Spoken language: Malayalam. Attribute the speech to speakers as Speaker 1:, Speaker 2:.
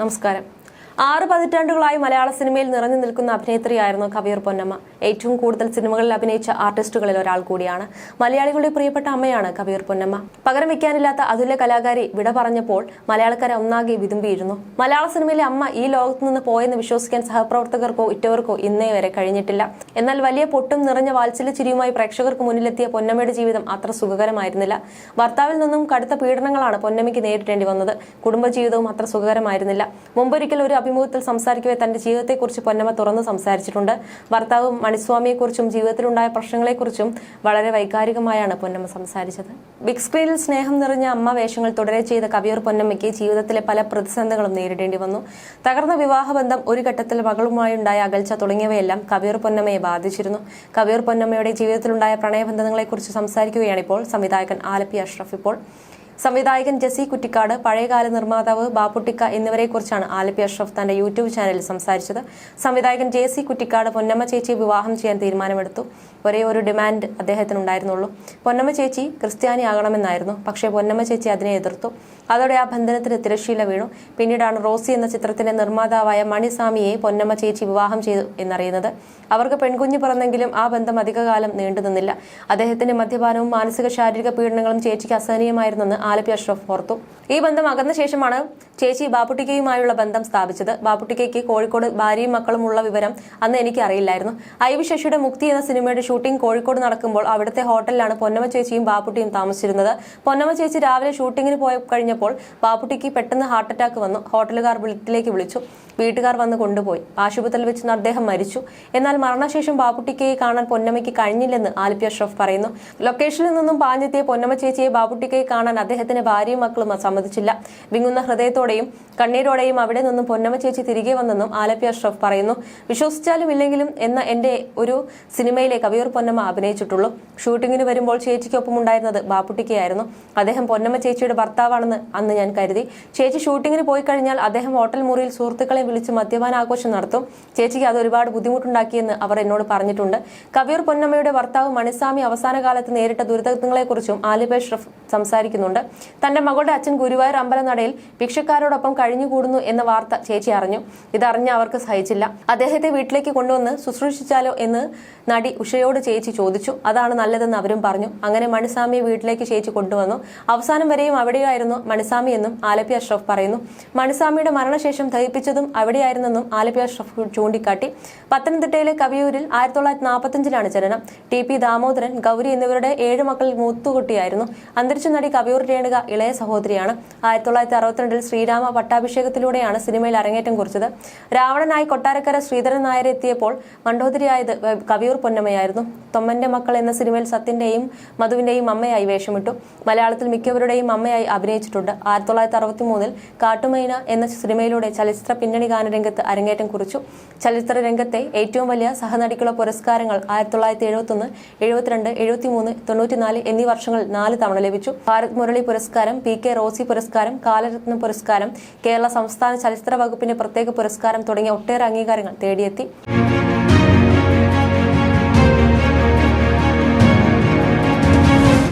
Speaker 1: നമസ്കാരം. ആറ് പതിറ്റാണ്ടുകളായി മലയാള സിനിമയിൽ നിറഞ്ഞു നിൽക്കുന്ന അഭിനേത്രിയായിരുന്നു കബീർ പൊന്നമ്മ. ഏറ്റവും കൂടുതൽ സിനിമകളിൽ അഭിനയിച്ച ആർട്ടിസ്റ്റുകളിൽ ഒരാൾ കൂടിയാണ്. മലയാളികളുടെ പ്രിയപ്പെട്ട അമ്മയാണ് കബീർ പൊന്നമ്മ. പകരം വെക്കാനില്ലാത്ത അതുല്യ കലാകാരി വിട പറഞ്ഞപ്പോൾ മലയാളക്കാരെ ഒന്നാകെ വിതുമ്പിയിരുന്നു. മലയാള സിനിമയിലെ അമ്മ ഈ ലോകത്തു നിന്ന് പോയെന്ന് വിശ്വസിക്കാൻ സഹപ്രവർത്തകർക്കോ ഇറ്റവർക്കോ ഇന്നേ വരെ കഴിഞ്ഞിട്ടില്ല. എന്നാൽ വലിയ പൊട്ടും നിറഞ്ഞ വാത്സല്യ ചിരിയുമായി പ്രേക്ഷകർക്ക് മുന്നിലെത്തിയ പൊന്നമ്മയുടെ ജീവിതം അത്ര സുഖകരമായിരുന്നില്ല. ഭർത്താവിൽ നിന്നും കടുത്ത പീഡനങ്ങളാണ് പൊന്നമ്മയ്ക്ക് നേരിടേണ്ടി വന്നത്. കുടുംബജീവിതവും അത്ര സുഖകരമായിരുന്നില്ല. മുമ്പൊരിക്കൽ ഒരു അഭിമുഖത്തിൽ സംസാരിക്കവേ തന്റെ ജീവിതത്തെക്കുറിച്ച് പൊന്നമ്മ തുറന്ന് സംസാരിച്ചിട്ടുണ്ട്. ഭർത്താവ് മണിസ്വാമിയെക്കുറിച്ചും ജീവിതത്തിലുണ്ടായ പ്രശ്നങ്ങളെക്കുറിച്ചും വളരെ വൈകാരികമായാണ് പൊന്നമ്മ സംസാരിച്ചത്. ബിഗ് സ്ക്രീനിൽ സ്നേഹം നിറഞ്ഞ അമ്മ വേഷങ്ങൾ തുടരെ ചെയ്ത കവിയർ പൊന്നമ്മയ്ക്ക് ജീവിതത്തിലെ പല പ്രതിസന്ധികളും നേരിടേണ്ടി വന്നു. തകർന്ന വിവാഹബന്ധം ഒരു ഘട്ടത്തിൽ മകളുമായുണ്ടായ അകൽച്ച തുടങ്ങിയവയെല്ലാം കവിയർ പൊന്നമ്മയെ ബാധിച്ചിരുന്നു. കവിയർ പൊന്നമ്മയുടെ ജീവിതത്തിലുണ്ടായ പ്രണയബന്ധങ്ങളെക്കുറിച്ച് സംസാരിക്കുകയാണ് ഇപ്പോൾ സംവിധായകൻ ആലപ്പി അഷ്റഫ് ഇപ്പോൾ. സംവിധായകൻ ജസി കുറ്റിക്കാട് പഴയകാല നിർമ്മാതാവ് ബാപ്പുട്ടിക്ക എന്നിവരെക്കുറിച്ചാണ് ആലപ്പി അഷ്റഫ് തന്റെ യൂട്യൂബ് ചാനലിൽ സംസാരിച്ചത്. സംവിധായകൻ ജെ സി കുറ്റിക്കാട് പൊന്നമ്മ ചേച്ചി വിവാഹം ചെയ്യാൻ തീരുമാനമെടുത്തു. ഒരേ ഒരു ഡിമാൻഡ് അദ്ദേഹത്തിനുണ്ടായിരുന്നുള്ളൂ. പൊന്നമ്മ ചേച്ചി ക്രിസ്ത്യാനി ആകണമെന്നായിരുന്നു പക്ഷേ പൊന്നമ്മ ചേച്ചി അതിനെ എതിർത്തു. അതോടെ ആ ബന്ധനത്തിന് തിരശ്ശീല വീണു. പിന്നീടാണ് റോസി എന്ന ചിത്രത്തിന്റെ നിർമ്മാതാവായ മണിസ്വാമിയെ പൊന്നമ്മ ചേച്ചി വിവാഹം ചെയ്തു എന്നറിയുന്നത്. അവർക്ക് പെൺകുഞ്ഞ് പിറന്നെങ്കിലും ആ ബന്ധം അധികകാലം നീണ്ടുനിന്നില്ല. അദ്ദേഹത്തിന്റെ മദ്യപാനവും മാനസിക ശാരീരിക പീഡനങ്ങളും ചേച്ചിക്ക് അസഹനീയമായിരുന്നെന്ന് ആലപ്പി അഷ്റഫ് ഓർത്തു. ഈ ബന്ധം അകന്ന ശേഷമാണ് ചേച്ചി ബാപ്പുട്ടിക്കയുമായുള്ള ബന്ധം സ്ഥാപിച്ചത്. ബാപ്പുട്ടിക്കയ്ക്ക് കോഴിക്കോട് ഭാര്യയും മക്കളും ഉള്ള വിവരം അന്ന് എനിക്ക് അറിയില്ലായിരുന്നു. ഐ വി ശശിയുടെ മുക്തി എന്ന സിനിമയുടെ ഷൂട്ടിംഗ് കോഴിക്കോട് നടക്കുമ്പോൾ അവിടുത്തെ ഹോട്ടലിലാണ് പൊന്നമ്മ ചേച്ചിയും ബാപ്പുട്ടിയും താമസിച്ചിരുന്നത്. പൊന്നമ്മ ചേച്ചി രാവിലെ ഷൂട്ടിങ്ങിന് പോയി കഴിഞ്ഞപ്പോൾ ബാപ്പുട്ടിക്ക് പെട്ടെന്ന് ഹാർട്ട് അറ്റാക്ക് വന്നു. ഹോട്ടലുകാർ വീട്ടിലേക്ക് വിളിച്ചു. വീട്ടുകാർ വന്ന് കൊണ്ടുപോയി. ആശുപത്രിയിൽ വെച്ച് അദ്ദേഹം മരിച്ചു. എന്നാൽ മരണശേഷം ബാപ്പുട്ടിക്കയെ കാണാൻ പൊന്നമ്മയ്ക്ക് കഴിഞ്ഞില്ലെന്ന് ആലിപ്പി അഷ്റഫ് പറയുന്നു. ലൊക്കേഷനിൽ നിന്നും പാഞ്ഞെത്തിയ പൊന്നമ്മ ചേച്ചിയെ ബാപ്പുട്ടിക്കയെ കാണാൻ അദ്ദേഹത്തിന്റെ ഭാര്യയും മക്കളും സമ്മതിച്ചില്ല. വിങ്ങുന്ന ഹൃദയത്തോടെയും കണ്ണീരോടെയും അവിടെ നിന്നും പൊന്നമ്മ ചേച്ചി തിരികെ വന്നെന്നും ആലപ്പി അഷ്റഫ് പറയുന്നു. വിശ്വസിച്ചാലും ഇല്ലെങ്കിലും എന്ന എന്റെ ഒരു സിനിമയിലെ കവിയൂർ പൊന്നമ്മ അഭിനയിച്ചിട്ടുള്ളൂ. ഷൂട്ടിങ്ങിന് വരുമ്പോൾ ചേച്ചിക്കൊപ്പം ഉണ്ടായിരുന്നത് ബാപ്പുട്ടിക്കയായിരുന്നു. അദ്ദേഹം പൊന്നമ്മ ചേച്ചിയുടെ ഭർത്താവാണെന്ന് അന്ന് ഞാൻ കരുതി. ചേച്ചി ഷൂട്ടിങ്ങിന് പോയി കഴിഞ്ഞാൽ അദ്ദേഹം ഹോട്ടൽ മുറിയിൽ സുഹൃത്തുക്കളെ വിളിച്ച് മദ്യപാന ആഘോഷം നടത്തും. ചേച്ചിക്ക് അത് ഒരുപാട് ബുദ്ധിമുട്ടുണ്ടാക്കിയെന്ന് അവർ എന്നോട് പറഞ്ഞിട്ടുണ്ട്. കവിയൂർ പൊന്നമ്മയുടെ ഭർത്താവ് മണിസ്വാമി അവസാന കാലത്ത് നേരിട്ട ദുരിതങ്ങളെക്കുറിച്ചും ആലിബ് അഷ്റഫ് സംസാരിക്കുന്നുണ്ട്. തന്റെ മകളുടെ അച്ഛൻ ഗുരുവായൂർ അമ്പലനടയിൽ ഭിക്ഷക്കാരോടൊപ്പം കഴിഞ്ഞുകൂടുന്നു എന്ന വാർത്ത ചേച്ചി അറിഞ്ഞു. ഇതറിഞ്ഞ് അവർക്ക് സഹിച്ചില്ല. അദ്ദേഹത്തെ വീട്ടിലേക്ക് കൊണ്ടുവന്ന് ശുശ്രൂഷിച്ചാലോ എന്ന് നടി ഉഷയോട് ചേച്ചി ചോദിച്ചു. അതാണ് നല്ലതെന്ന് അവരും പറഞ്ഞു. അങ്ങനെ മണിസ്വാമിയെ വീട്ടിലേക്ക് ചേച്ചി കൊണ്ടുവന്നു. അവസാനം വരെയും അവിടെയായിരുന്നു മണിസ്വാമി എന്നും ആലപ്പി അഷ്റഫ് പറയുന്നു. മണിസ്വാമിയുടെ മരണശേഷം ദഹിപ്പിച്ചതും അവിടെയായിരുന്നെന്നും ആലപ്പി അഷ്റഫ് ചൂണ്ടിക്കാട്ടി. പത്തനംതിട്ടയിലെ കവിയൂരിൽ ആയിരത്തി തൊള്ളായിരത്തി നാൽപ്പത്തഞ്ചിലാണ് ജനനം. ടി പി ദാമോദരൻ ഗൗരി എന്നിവരുടെ ഏഴ് മക്കളിൽ മൂത്തുകുട്ടിയായിരുന്നു. അന്തരിച്ച നടി കവിയൂർ രേണുക ഇളയ സഹോദരിയാണ്. ആയിരത്തി തൊള്ളായിരത്തി അറുപത്തിരണ്ടിൽ ശ്രീരാമ പട്ടാഭിഷേകത്തിലൂടെയാണ് സിനിമയിൽ അരങ്ങേറ്റം കുറിച്ചത്. രാവണനായി കൊട്ടാരക്കര ശ്രീധരൻ നായർ എത്തിയപ്പോൾ മണ്ടോദരിയായത് കവിയൂർ പൊന്നമ്മയായിരുന്നു. തൊമ്മന്റെ മക്കൾ എന്ന സിനിമയിൽ സത്യന്റെയും മധുവിന്റെയും അമ്മയായി വേഷമിട്ടു. മലയാളത്തിൽ മിക്കവരുടെയും അമ്മയായി അഭിനയിച്ചിട്ടുണ്ട്. ആയിരത്തി തൊള്ളായിരത്തി അറുപത്തി മൂന്നിൽ കാട്ടുമൈന എന്ന സിനിമയിലൂടെ ചലച്ചിത്ര പിന്നണി ഗാനരംഗത്ത് അരങ്ങേറ്റം കുറിച്ചു. ചലച്ചിത്ര രംഗത്തെ ഏറ്റവും വലിയ സഹനടിക്കുള്ള പുരസ്കാരങ്ങൾ ആയിരത്തി തൊള്ളായിരത്തി എഴുപത്തൊന്ന് എഴുപത്തിരണ്ട് എഴുപത്തിമൂന്ന് തൊണ്ണൂറ്റിനാല് എന്നീ വർഷങ്ങളിൽ നാല് തവണ ലഭിച്ചു. ഭാരത് മുരളി പുരസ്കാരം പി കെ റോസി പുരസ്കാരം കാലരത്ന പുരസ്കാരം കേരള സംസ്ഥാന ചലച്ചിത്ര വകുപ്പിന്റെ പ്രത്യേക പുരസ്കാരം തുടങ്ങിയ ഒട്ടേറെ അംഗീകാരങ്ങൾ തേടിയെത്തി.